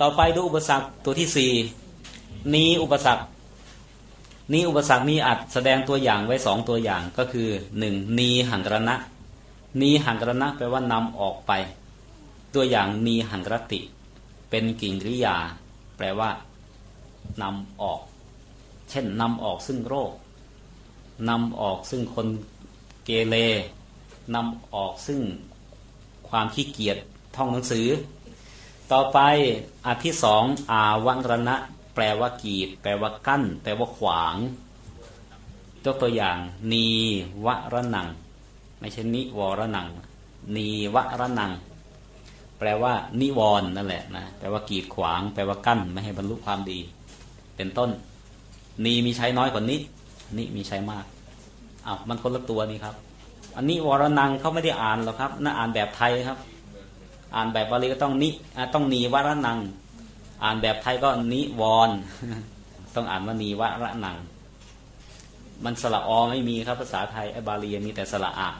ต่อไปดูอุปสรรคตัวที่สี่นี้อุปสรรค นี้อุปสรรคนี้อาจแสดงตัวอย่างไว้สองตัวอย่างก็คือหนึ่งนีหังกรณะ นีหังกรณะแปลว่านำออกไป ตัวอย่างนีหังกรติ เป็นกิ่งริยา แปลว่านำออก เช่นนำออกซึ่งโรคนำออกซึ่งคนเกเรนำออกซึ่งความขี้เกียจท่องหนังสือ ต่อไปอันที่สองอาวังรณะ แปลว่ากีด แปลว่ากั้น แปลว่าขวางยกตัวอย่าง นีวระนัง ไม่ใช่นิวรนัง นีวระนัง แปลว่า นิวรณ์นั่นแหละนะแปลว่ากีดขวาง แปลว่ากั้น ไม่ให้บรรลุความดี เป็นต้น นีมีใช้น้อยกว่านินิมีใช้มากอ้าวมันคนละตัวนี่ครับ อันนี้วรนังเขาไม่ได้อ่านหรอกครับน่าอ่านแบบไทยครับ อ่านแบบบาลีก็ต้องนิต้องนีวรนัง อ่านแบบไทยก็นิวรต้องอ่านว่านีวระนัง มันสระอไม่มีครับภาษาไทยไอ้บาลีมีแต่สระอา